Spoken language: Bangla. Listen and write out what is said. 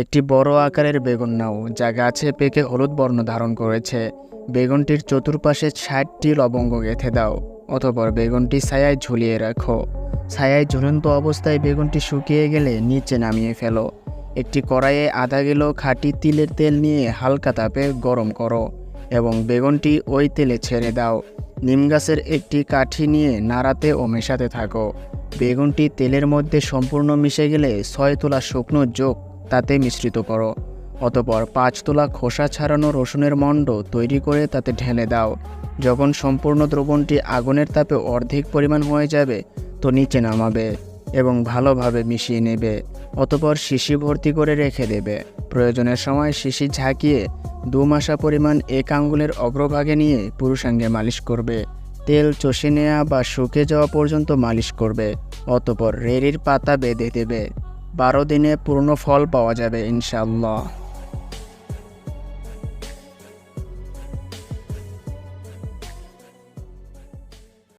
একটি বড় আকারের বেগুন নাও, যা গাছে পেকে হলুদ বর্ণ ধারণ করেছে। বেগুনটির চতুর্পাশে ষাটটি লবঙ্গ গেঁথে দাও, অতপর বেগুনটি ছায়ায় ঝুলিয়ে রাখো। ছায়ায় ঝুলন্ত অবস্থায় বেগুনটি শুকিয়ে গেলে নিচে নামিয়ে ফেলো। একটি কড়াইয়ে আধা কিলো খাঁটি তিলের তেল নিয়ে হালকা তাপে গরম করো এবং বেগুনটি ওই তেলে ছেড়ে দাও। নিম গাছের একটি কাঠি নিয়ে নাড়াতে ও মেশাতে থাকো। বেগুনটি তেলের মধ্যে সম্পূর্ণ মিশে গেলে ছয় তোলা শুকনো যোগ তাতে মিশ্রিত করো। অতপর পাঁচ তোলা খোসা ছাড়ানো রসুনের মণ্ড তৈরি করে তাতে ঢেলে দাও। যখন সম্পূর্ণ দ্রবণটি আগুনের তাপে অর্ধেক পরিমাণ হয়ে যাবে, তো নিচে নামাবে এবং ভালোভাবে মিশিয়ে নেবে। অতপর শিশি ভর্তি করে রেখে দেবে। প্রয়োজনের সময় শিশি ঝাঁকিয়ে দু মাসা পরিমাণ এক আঙ্গুলের অগ্রভাগে নিয়ে পুরুষাঙ্গে মালিশ করবে। তেল চষে নেওয়া বা শুকে যাওয়া পর্যন্ত মালিশ করবে। অতপর রেড়ির পাতা বেঁধে দেবে। বারো দিনে পূর্ণ ফল পাওয়া যাবে ইনশাল্লাহ